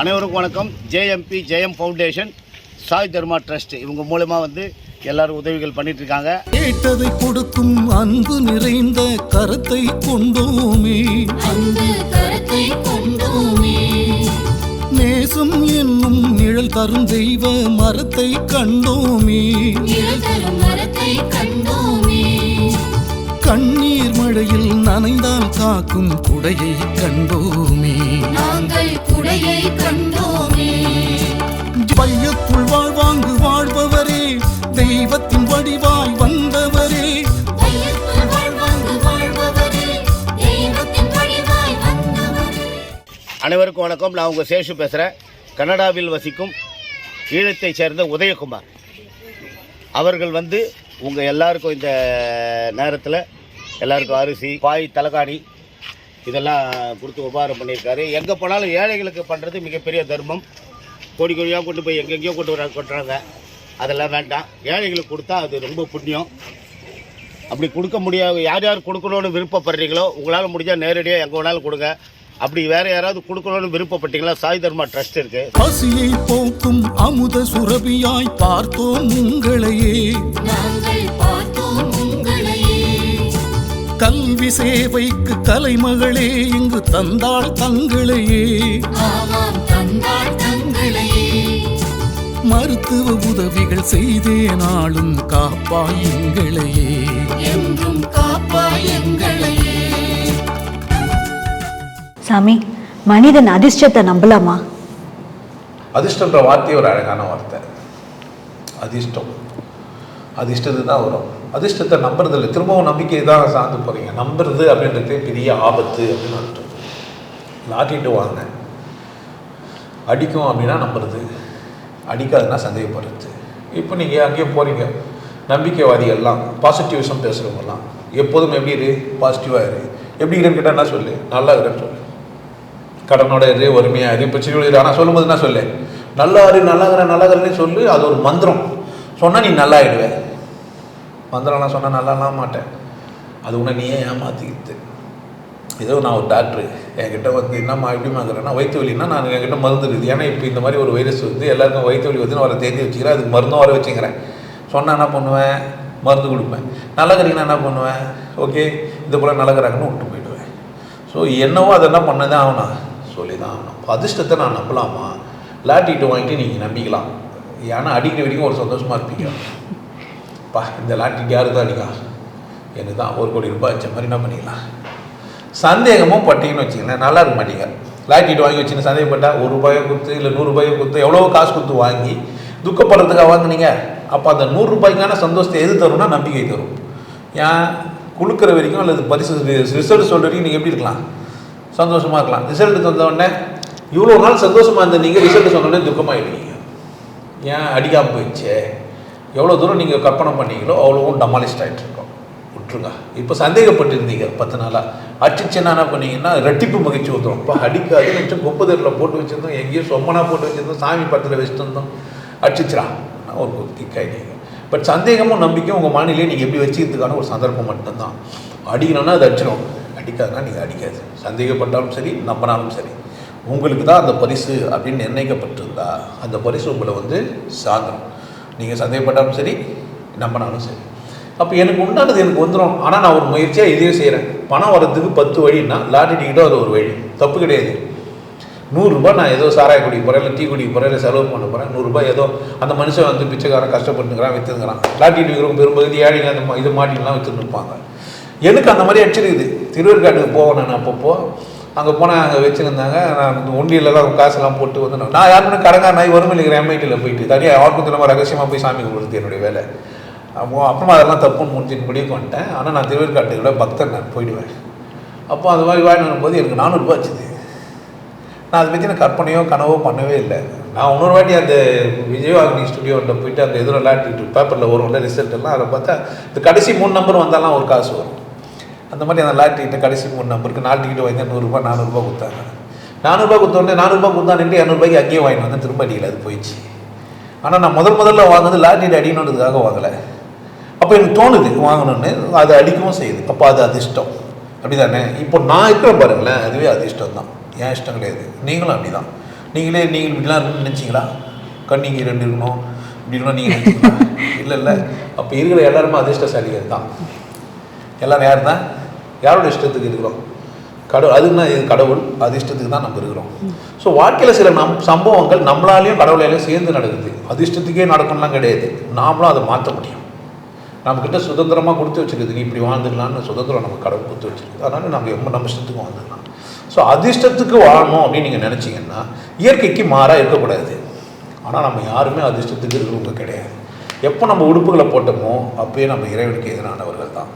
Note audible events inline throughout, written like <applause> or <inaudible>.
அனைவருக்கும் வணக்கம். JMP Jayam foundation Sai Dharma trust இவங்க மூலமாக வந்து எல்லாரும் உதவிகள் பண்ணிட்டு இருக்காங்க கேட்டதை கொடுக்கும் அன்பு நிறைந்த கரத்தை கொண்டோமே. அன்பு கரத்தை கொண்டோமே. நேசம் என்னும் நிழல் தரும் தெய்வ மரத்தை கண்டோமே. நிழல் தரும் மரத்தை கண்டோமே. மழையில் நனைந்தால் காக்கும் குடையை கண்டோமே. நாங்கள் குடையை கண்டோமே. பையத்துள் வாழ்வாங்கு வாழ்பவரே தெய்வத்தின் வடிவாய் வந்தவரே. தையத்துள் வாழ்வாங்கு வாழ்பவரே தெய்வத்தின் வடிவாய் வந்தவரே. அனைவருக்கும் வணக்கம். நான் உங்கள் சேஷு பேசுகிறேன் கனடாவில் வசிக்கும் ஈழத்தைச் சேர்ந்த உதயகுமார். அவர்கள் வந்து உங்கள் எல்லாருக்கும் இந்த நேரத்தில் எல்லாருக்கும் அரிசி பாய் தலகாணி இதெல்லாம் கொடுத்து உபகாரம் பண்ணியிருக்காரு. எங்கே போனாலும் ஏழைகளுக்கு பண்ணுறது மிகப்பெரிய தர்மம். கோடி கோடியாக கொண்டு போய் எங்கெங்கேயோ கொண்டு வர கொட்டுறாங்க. அதெல்லாம் வேண்டாம். ஏழைகளுக்கு கொடுத்தா அது ரொம்ப புண்ணியம். அப்படி கொடுக்க முடியாது. யார் யார் கொடுக்கணும்னு விருப்பப்படுறீங்களோ உங்களால் முடிஞ்சால் நேரடியாக எங்கே வேணாலும் கொடுங்க. அப்படி வேறு யாராவது கொடுக்கணும்னு விருப்பப்பட்டீங்களா? சாய் தர்மா ட்ரஸ்ட் இருக்குது பசியை போக்கும் அமுத சுரபியாய் பார்த்தோம் உங்களையே. நாங்கள் பார்த்தோம் உங்களையே. கல்வி சேவைக்கு கலைமகளே இங்கு தந்தாள் தங்களையே. ஆமாம் தந்தாள் தங்களையே. மருத்துவ உதவிகள் செய்தே நாளும் காப்பாய் எங்களையே. என்றும் காப்பாய் எங்களையே. சாமி மனிதன் அதிர்ஷ்டத்தை நம்பலாமா? அதிர்ஷ்டன்ற வார்த்தையே ஒரு அழகான வார்த்தை. அதிர்ஷ்டம். அதிர்ஷ்டத்து தான் வரும். அதிர்ஷ்டத்தை நம்புறது இல்லை திரும்பவும் நம்பிக்கை தான் சார்ந்து போகிறீங்க நம்புறது அப்படின்றது பெரிய ஆபத்து அப்படின்னு அர்த்தம் லாட்டிட்டு வாங்க. அடிக்கும் அப்படின்னா நம்புறது. அடிக்காதுன்னா சந்தேகப்படுறது. இப்போ நீங்கள் அங்கேயே போகிறீங்க நம்பிக்கைவாதிகள்லாம் பாசிட்டிவிசம் பேசுகிறவங்கலாம் எப்போதும் எப்படி இரு? பாசிட்டிவாக இரு. எப்படி இருக்குன்னு கேட்டால் என்ன சொல்லு? நல்லா இருக்குன்னு சொல்லு. கடனோட இரு வறுமையா இரு. பிரச்சனையோட இரு ஆனால் சொல்லும்போது என்ன சொல்லு? நல்லா இரு நல்லாகிற நல்லாகிறன்னு சொல்லு. அது ஒரு மந்திரம். சொன்னால் நீ நல்லா ஆகிடுவேன் மந்திரம்லாம் சொன்னால் நல்லாலாம் மாட்டேன். அது உன்னை நீயே ஏமாற்றிக்கிட்டு ஏதோ நான் ஒரு டாக்டரு என்கிட்ட வந்து என்னம்மா எப்படி இருக்கிறேன்னா வயிற்று வலின்னா நான் என்கிட்ட மருந்து இருக்குது. ஏன்னா இப்போ இந்த மாதிரி ஒரு வைரஸ் வந்து எல்லாருக்கும் வயிற்று வலி வந்து வர தேதி வச்சுக்கிறேன். அதுக்கு மருந்தும் வர வச்சுக்கிறேன். சொன்னால் என்ன பண்ணுவேன்? மருந்து கொடுப்பேன். நல்லகிறீங்கன்னா என்ன பண்ணுவேன்? ஓகே இது போல் நல்லக்கிறாங்கன்னு விட்டு போயிடுவேன். ஸோ என்னவோ அதை என்ன பண்ணதான் ஆகணும்? சொல்லி தான் ஆகணும். அதிர்ஷ்டத்தை நான் நம்பலாமா? லாட்டிட்டு வாங்கிட்டு நீங்கள் நம்பிக்கலாம். ஏன்னா அடிக்கிற வரைக்கும் ஒரு சந்தோஷமாக இருப்பீங்க. பா இந்த லாட்டிட்டு யார் தான் அடிக்கா எனக்கு தான் ஒரு கோடி ரூபாய் வச்ச மாதிரி என்ன பண்ணிக்கலாம் சந்தேகமும் பட்டீங்கன்னு வச்சிங்களேன் நல்லா இருக்க மாட்டீங்க. லாட்டிட்டு வாங்கி வச்சுன்னு சந்தேகப்பட்டா ஒரு ரூபாயை கொடுத்து இல்லை நூறுரூபாயோ கொடுத்து எவ்வளோ காசு கொடுத்து வாங்கி துக்கப்படுறதுக்காக வாங்குனீங்க. அப்போ அந்த நூறு ரூபாய்க்கான சந்தோஷத்தை எது தரும்னா நம்பிக்கை தரும். ஏன்? கொடுக்குற வரைக்கும் அல்லது பரிசு ரிசல்ட் சொல்கிற வரைக்கும் நீங்கள் எப்படி இருக்கலாம்? சந்தோஷமாக இருக்கலாம். ரிசல்ட் தந்தவுடனே இவ்வளோ நாள் சந்தோஷமாக இருந்த நீங்கள் ரிசல்ட் சொன்னோடனே துக்கமாக துக்கமாயிடுவீங்க. ஏன்? அடிக்காமல் போயிடுச்சே. எவ்வளோ தூரம் நீங்கள் கற்பனை பண்ணீங்களோ அவ்வளோவும் டமாலிஸ்ட் ஆகிட்டுருக்கோம் விட்டுருங்க. இப்போ சந்தேகப்பட்டிருந்தீங்க பத்து நாளாக அடிச்சுன்னா என்ன பண்ணீங்கன்னா ரெட்டிப்பு மகிழ்ச்சி வந்துடும் இப்போ அடிக்காது. நினச்சோம் குப்பதரில் போட்டு வச்சுருந்தோம். எங்கேயோ சொம்மனா போட்டு வச்சுருந்தோம். சாமி படத்தில் வச்சுட்டு இருந்தோம் அடிச்சிச்சிரா ஒரு கிக் பட் சந்தேகமும் நம்பிக்கையும் உங்கள் மாநிலம் நீங்கள் எப்படி வச்சுக்கிறதுக்கான ஒரு சந்தர்ப்பம் மட்டும்தான். அடிக்கணும்னா அது அடிச்சிடும் அடிக்காதுன்னா நீங்கள் அடிக்காது. சந்தேகப்பட்டாலும் சரி நம்பினாலும் சரி. உங்களுக்கு தான் அந்த பரிசு அப்படின்னு நிர்ணயிக்கப்பட்டிருந்தா அந்த பரிசு உங்களை வந்து சாதனம் நீங்கள் சந்தேகப்பட்டாலும் சரி நம்பினாலும் சரி. அப்போ எனக்கு உண்டானது எனக்கு வந்துடும் ஆனால் நான் ஒரு முயற்சியாக இதையும் செய்கிறேன் பணம் வர்றதுக்கு பத்து வழின்னா லாட்டரி டிக்கெட்டும் அது ஒரு வழி. தப்பு கிடையாது. நூறுரூபா நான் ஏதோ சாராய குடிக்க போகிறேன் இல்லை டீ குடிக்க போகிறேன் இல்லை செலவு பண்ண போகிறேன் நூறுரூபா ஏதோ அந்த மனுஷன் வந்து பிச்சைக்காரன் கஷ்டப்பட்டுக்கிறான் விற்றுங்கிறான் லாட்டி டிக்கிறவங்க பெரும்பகுதி ஏழைங்க அந்த இது மாட்டிலாம் விற்றுன்னு இருப்பாங்க. எனக்கு அந்த மாதிரி அடிச்சிருக்குது திருவேற்காட்டுக்கு போவேன் நான் அப்பப்போ அங்கே போனால் அங்கே வச்சுருந்தாங்க. நான் ஒண்டியிலலாம் காசெல்லாம் போட்டு வந்து நான் யார் பண்ண கடங்கா நாய் வரும் இருக்கிற எம்ஐடியில் போயிட்டு தனியாக ஆர்க்கு நம்ம ரகசியமாக போய் சாமி கொடுத்து என்னுடைய வேலை. அப்போ அப்புறமா அதெல்லாம் தப்புன்னு முடிஞ்சுன்னு முடிவுக்கு வந்துட்டேன் ஆனால் நான் திருவேற்காட்டுக்குள்ள பக்தன் நான் போயிடுவேன். அப்போ அது மாதிரி வாங்கிட்டு வரும்போது எனக்கு நானூறுரூபா வச்சுது. நான் அதை பற்றி நான் கற்பனையோ கனவோ பண்ணவே இல்லை. நான் இன்னொரு வாட்டி அந்த விஜயவாகினி ஸ்டுடியோவில் போயிட்டு அந்த எதிரும் விளையாட்டுட்டு பேப்பரில் வரும்ல ரிசல்ட் எல்லாம் அதை பார்த்தா இந்த கடைசி மூணு நம்பர் வந்தாலாம் ஒரு காசு வரும். அந்த மாதிரி அந்த லாட் கடைசி மூணு நம்பருக்கு நாலு டிக்கெட் வாங்கி நூறுரூபா நானூறுரூபா கொடுத்தாங்க. நானூறுரூபா கொடுத்தோடனே நானூறுரூபா கொடுத்தான்ட்டு இரநூறுபாய்க்கு அங்கேயே வாங்கிட்டு வந்தேன் திரும்ப அடிக்கல அது போயிடுச்சு. ஆனால் நான் முதல் முதல்ல வாங்கினது லாட்ரியில் அடிக்கணுன்றதுக்காக வாங்கலை. அப்போ எனக்கு தோணுது வாங்கணும்னு அது அடிக்கவும் செய்யுது. அப்போ அது அதிர்ஷ்டம். அப்படி தானே இப்போ நான் இருக்கிற பாருங்களேன் அதுவே அதிர்ஷ்டம் தான். என் இஷ்டம் கிடையாது. நீங்களும் அப்படி தான் நீங்களே நீங்கள் இப்படிலாம் இருக்கணும்னு நினச்சிங்களா? கண்ணிங்க ரெண்டு இருக்கணும் இப்படி இருக்கணும் நீங்கள் இல்லை இல்லை. அப்போ இருக்கிற எல்லாருமே அதிர்ஷ்டசாலிகள் தான். எல்லாம் யார் தான் யாரோட இஷ்டத்துக்கு இருக்கிறோம்? கடவுள். அதுன்னா இது கடவுள். அதிர்ஷ்டத்துக்கு தான் நம்ம இருக்கிறோம். ஸோ வாழ்க்கையில் சில நம் சம்பவங்கள் நம்மளாலேயும் கடவுளாலையும் சேர்ந்து நடக்குது. அதிர்ஷ்டத்துக்கே நடக்கணும்லாம் கிடையாது. நாமளும் அதை மாற்ற முடியும். நம்மக்கிட்ட சுதந்திரமாக கொடுத்து வச்சுருக்குது. நீ இப்படி வாழ்ந்துக்கலாம்னு சுதந்திரம் நம்ம கடவுள் கொடுத்து வச்சுருக்கு அதனால நம்ம எம்ம நம்ம இஷ்டத்துக்கும் வாழ்ந்துக்கலாம். ஸோ அதிர்ஷ்டத்துக்கு வாழணும் அப்படின்னு நீங்கள் நினச்சிங்கன்னா இயற்கைக்கு மாறாக இருக்கக்கூடாது. ஆனால் நம்ம யாருமே அதிர்ஷ்டத்துக்கு இருக்கிறவங்க கிடையாது. எப்போ நம்ம உடுப்புகளை போட்டோமோ அப்பயே நம்ம இறைவனுக்கு எதிரானவர்கள் தான்.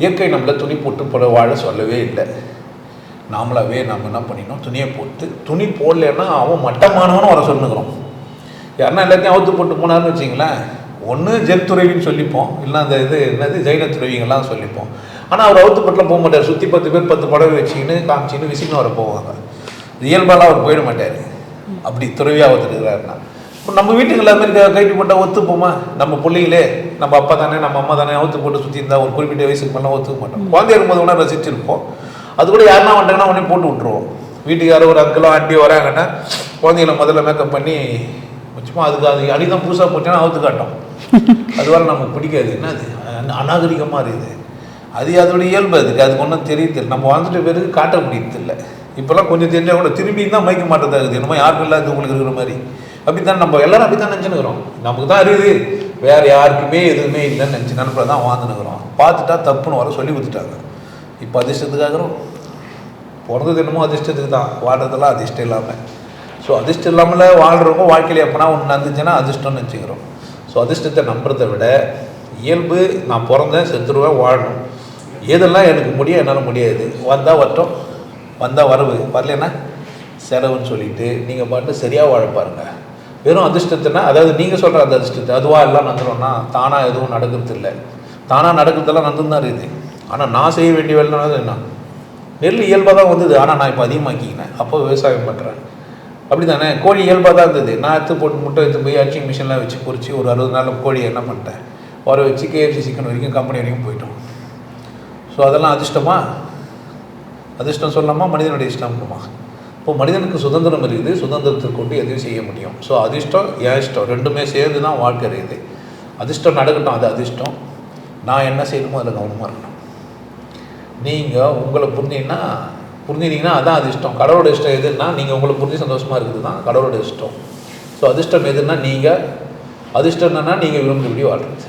இயற்கை நம்மளை துணி போட்டு போல வாழ சொல்லவே இல்லை. நாமளாவே நம்ம என்ன பண்ணினோம்? துணியை போட்டு துணி போடலன்னா அவன் மட்டமானவனும் வர சொல்லுங்கிறோம். யாருன்னா எல்லாத்தையும் அவுத்து போட்டு போனார்னு வச்சிங்களேன். ஒன்று ஜென் துறவின்னு சொல்லிப்போம். இல்லை அந்த இது என்னது? ஜெயின துறவிங்கெல்லாம் சொல்லிப்போம். ஆனால் அவர் அவுத்து பட்டில் போக மாட்டார். சுற்றி பத்து பேர் பத்து புடவை வச்சுக்கின்னு காமிச்சின்னு விசின்னு வர போவாங்க. இயல்பாலாம் அவர் போயிட மாட்டார். அப்படி துறவியாக ஒத்துட்டுக்கிறாருன்னா இப்போ நம்ம வீட்டுக்கு எல்லாமே கைட்டு போட்டால் ஒத்துப்போமா? நம்ம பிள்ளைங்களே நம்ம அப்பா தானே நம்ம அம்மா தானே அவுத்து போட்டு சுற்றி இருந்தால் ஒரு குறிப்பிட்ட வயசுக்கு மேலே ஒத்துக்க மாட்டோம். குழந்தையா இருக்கும்போது வேணால் ரசிச்சிருப்போம். அது கூட யாருன்னா வந்துட்டாங்கன்னா உடனே போட்டு விட்ருவோம் வீட்டுக்கு யாரோ ஒரு அங்கிளோ ஆண்டியோ வராங்கன்னா குழந்தைகளை முதல்ல மேக்கப் பண்ணி சும்மா அதுக்கு அது அடிதான் புதுசாக போட்டேன்னா அவுத்து காட்டும். <laughs> அது வரை நமக்கு பிடிக்காது. என்ன அது அநாகரிகமாக இருக்குது. அது அதோட இயல்பு அதுக்கு. அதுக்கு ஒன்றும் தெரியுது நம்ம வாழ்ந்துட்ட பிறகு காட்ட முடியறது இல்லை. இப்போல்லாம் கொஞ்சம் தெரிஞ்சால் கூட திரும்பி தான் மயக்க மாட்டேதாகுது என்னமோ யாருக்கும் இல்லாத உங்களுக்கு இருக்கிற மாதிரி. அப்படித்தான் நம்ம எல்லாரும் அப்படி தான் நமக்கு தான் இருக்குது வேற யாருக்குமே எதுவுமே இல்லைன்னு நினச்சி நினப்பில் தான் வாழ்ந்துனுக்குறோம் பார்த்துட்டா தப்புன்னு வர சொல்லி கொடுத்துட்டாங்க. இப்போ அதிர்ஷ்டத்துக்காகிறோம் பிறந்தது என்னமோ அதிர்ஷ்டத்துக்கு தான். வாழ்றதெல்லாம் அதிர்ஷ்டம் இல்லாமல் ஸோ அதிர்ஷ்டம் இல்லாமல் வாழ்கிறவங்க வாழ்க்கையில் எப்போனா ஒன்று நடந்துச்சுன்னா அதிர்ஷ்டம்னு வச்சுக்கிறோம் ஸோ அதிர்ஷ்டத்தை நம்புறதை விட இயல்பு நான் பிறந்தேன் செத்துருவேன் வாழணும். எதெல்லாம் எனக்கு முடியும் என்னால் முடியாது. வந்தால் வரட்டும். வந்தால் வரவு. வரலன்னா செலவுன்னு சொல்லிட்டு நீங்கள் பாட்டு சரியாக வாழ பாருங்கள் வெறும் அதிர்ஷ்டத்தினா அதாவது நீங்கள் சொல்கிற அந்த அதிர்ஷ்டத்தை அதுவாக எல்லாம் நடந்துடும்னா தானாக எதுவும் நடக்கிறது இல்லை தானாக நடக்கிறதெல்லாம் நடந்து தான் இருக்குது. ஆனால் நான் செய்ய வேண்டிய வேலை என்ன? நெல் இயல்பாக தான் வந்தது. ஆனால் நான் இப்போ அதிகமாக்கிக்கினேன். அப்போ விவசாயம் பண்ணுறேன் அப்படி தானே கோழி இயல்பாக தான் இருந்தது. நான் எடுத்து போட்டு முட்டை எடுத்து போய் அச்சிங் மிஷின்லாம் வச்சு பொறிச்சு ஒரு அறுபது நாள் கோழி என்ன பண்ணிட்டேன்? வர வச்சு கேஎஃப்சி சிக்கன் வரைக்கும் கம்பெனி வரைக்கும் போயிட்டோம். ஸோ அதெல்லாம் அதிர்ஷ்டமா? அதிர்ஷ்டம் சொல்லாமா? மனிதனுடைய இஷ்டம்மா இப்போ மனிதனுக்கு சுதந்திரம் இருக்குது சுதந்திரத்தை கொண்டு எதையும் செய்ய முடியும். ஸோ அதிர்ஷ்டம் ஏன் இஷ்டம் ரெண்டுமே சேர்ந்து தான் வாழ்க்கை இருக்குது. அதிர்ஷ்டம் நடக்கட்டும் அது அதிர்ஷ்டம். நான் என்ன செய்யணுமோ அதில் கவனமாக இருக்கணும். நீங்கள் உங்களை புரிஞ்சிங்கன்னா புரிஞ்சிங்கன்னா அதான் அதிர்ஷ்டம். கடவுளோட இஷ்டம் எதுன்னா நீங்கள் உங்களை புரிஞ்சு சந்தோஷமாக இருக்குது தான் கடவுளோட இஷ்டம். ஸோ அதிர்ஷ்டம் எதுன்னா நீங்கள் அதிர்ஷ்டம் என்னன்னா நீங்கள் விரும்பியபடி வாழ்றது.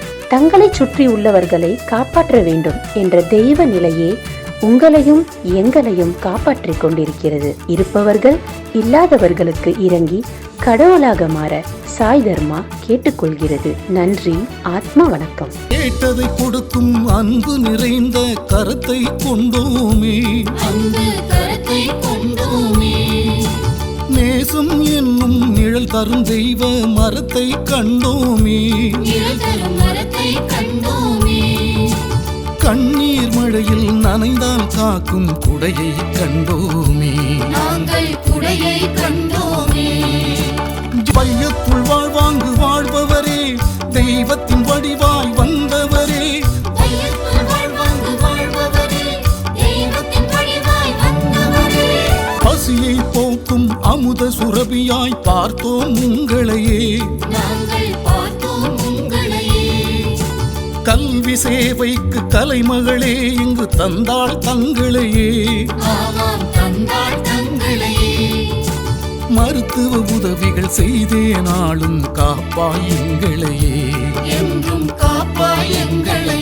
தங்களை சுற்றி உள்ளவர்களை காப்பாற்ற வேண்டும் என்ற தெய்வ நிலையே உங்களையும் எங்களையும் காப்பாற்றிக் கொண்டிருக்கிறது. இருப்பவர்கள் இல்லாதவர்களுக்கு இறங்கி கடவுளாக மாற சாய் தர்மா கேட்டுக்கொள்கிறது. நன்றி ஆத்ம வணக்கம். கேட்டதை கொடுக்கும் அன்பு நிறைந்த கரத்தை கொண்டோமே. அன்பு கரத்தை கொண்டோமே. நேசம் நிழல் தரும் தெய்வ மரத்தை கண்டோமே. கண்ணீர் மழையில் நனைந்தால் காக்கும் குடையை கண்டோமே. நாங்கள் குடையை கண்டோமே. சுரபியாய் பார்த்தோம் உங்களையே. கல்வி சேவைக்கு கலைமகளே இங்கு தந்தாள் தங்களையே. ஆமாம் தந்தாள் தங்களையே. மருத்துவ உதவிகள் செய்தே நாளும் காப்பாய் எங்களையே. என்றும் காப்பாய் எங்களையே.